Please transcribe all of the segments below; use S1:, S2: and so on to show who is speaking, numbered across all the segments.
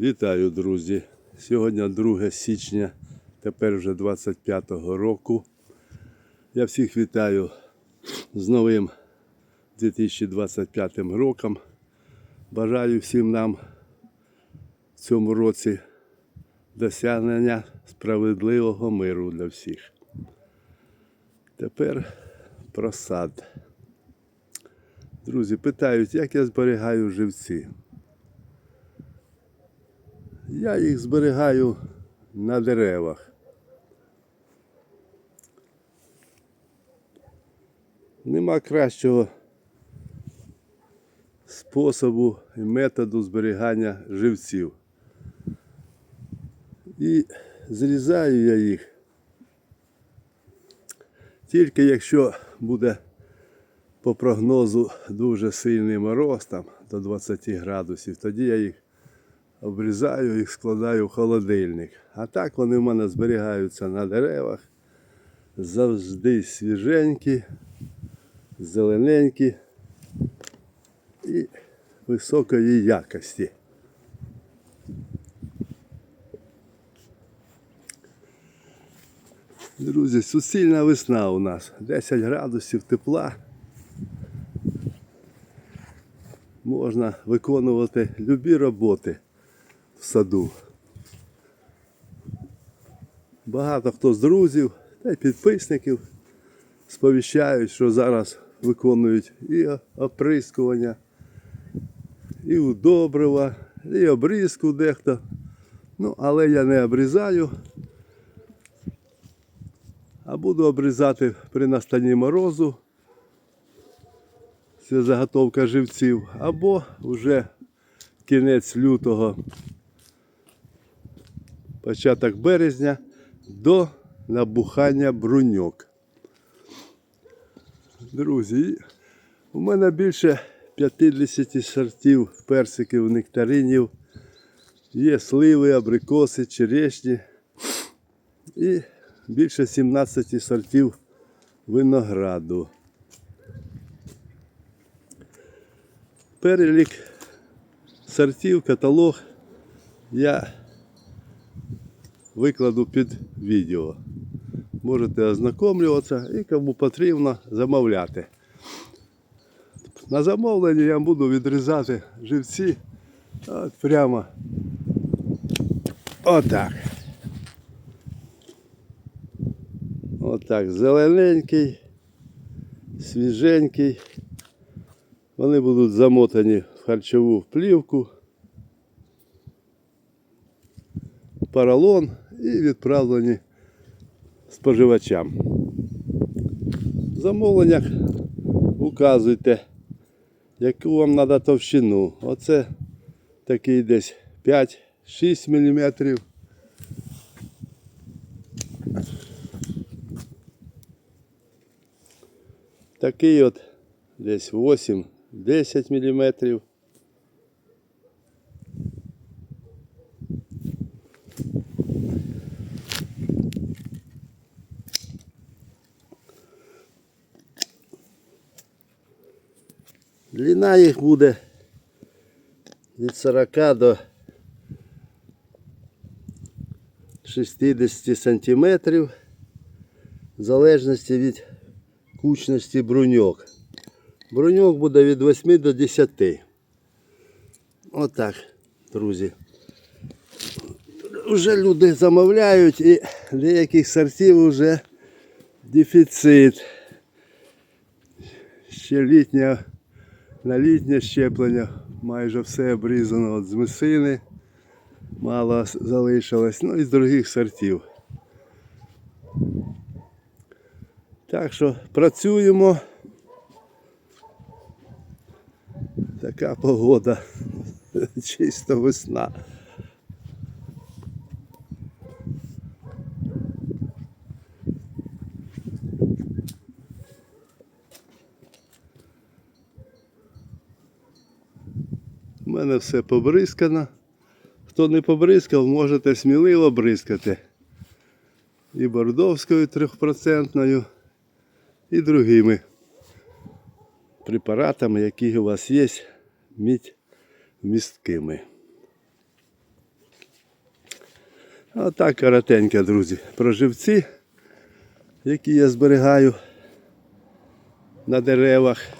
S1: Вітаю, друзі! Сьогодні 2 січня, тепер вже 25-го року. Я всіх вітаю з новим 2025 роком. Бажаю всім нам в цьому році досягнення справедливого миру для всіх. Тепер про сад. Друзі, питають, як я зберігаю живці. Я їх зберігаю на деревах. Нема кращого способу і методу зберігання живців. І зрізаю я їх тільки якщо буде по прогнозу дуже сильний мороз там до 20 градусів, тоді я їх обрізаю їх, складаю в холодильник. А так вони в мене зберігаються на деревах. Завжди свіженькі, зелененькі і високої якості. Друзі, суцільна весна у нас. 10 градусів тепла. Можна виконувати любі роботи в саду. Багато хто з друзів та й підписників сповіщають, що зараз виконують і оприскування, і удобрива, і обрізку дехто. Ну, але я не обрізаю, а буду обрізати при настанні морозу. Це заготовка живців, або вже кінець лютого, початок березня до набухання бруньок. Друзі, у мене більше 50 сортів персиків, нектаринів. Є сливи, абрикоси, черешні і більше 17 сортів винограду. Перелік сортів, каталог я викладу під відео. Можете ознакомлюватися і кому потрібно замовляти. На замовлення я буду відрізати живці от прямо отак. Отак, зелененький, свіженький. Вони будуть замотані в харчову плівку, поролон і відправлені споживачам. В замовленнях указуйте, яку вам треба товщину. Оце такий десь 5-6 мм. Такий от десь 8 10 мм. Длина їх буде від 40 до 60 сантиметрів в залежності від кучності бруньок. Броньок буде від 8 до 10. Отак, друзі. Вже люди замовляють і деяких сортів вже дефіцит. Ще літнє, на літнє щеплення майже все обрізано от з месини. Мало залишилось, ну і з других сортів. Так що працюємо. Така погода. Чисто весна. Мене все побризкано. Хто не побризкав, можете сміливо бризкати. І бордовською трьохпроцентною, і другими препаратами, які у вас є, мідь місткими. Отак коротенько, друзі. Про живці, які я зберігаю на деревах.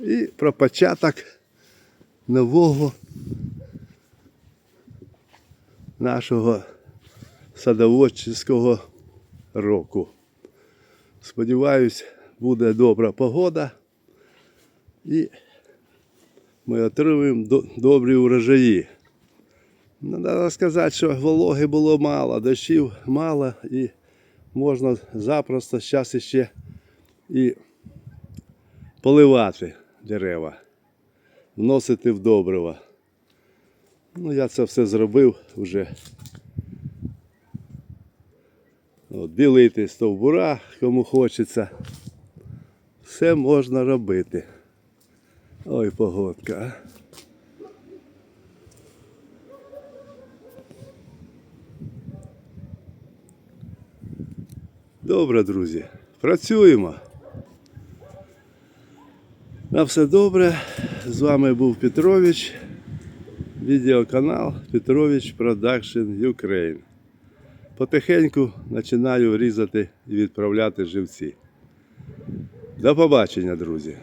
S1: І про початок нового нашого садоводчого року. Сподіваюсь, буде добра погода і ми отримаємо добрі урожаї. Ну, треба сказати, що вологи було мало, дощів мало і можна запросто зараз іще і поливати дерева, вносити в добрива. Ну, я це все зробив вже. От, білити стовбура, кому хочеться. Все можна робити. Ой, погодка. а. Добре, друзі. Працюємо. На все добре. З вами був Петрович. Відеоканал Петрович Production Ukraine. Потихеньку починаю різати і відправляти живці. До побачення, друзі!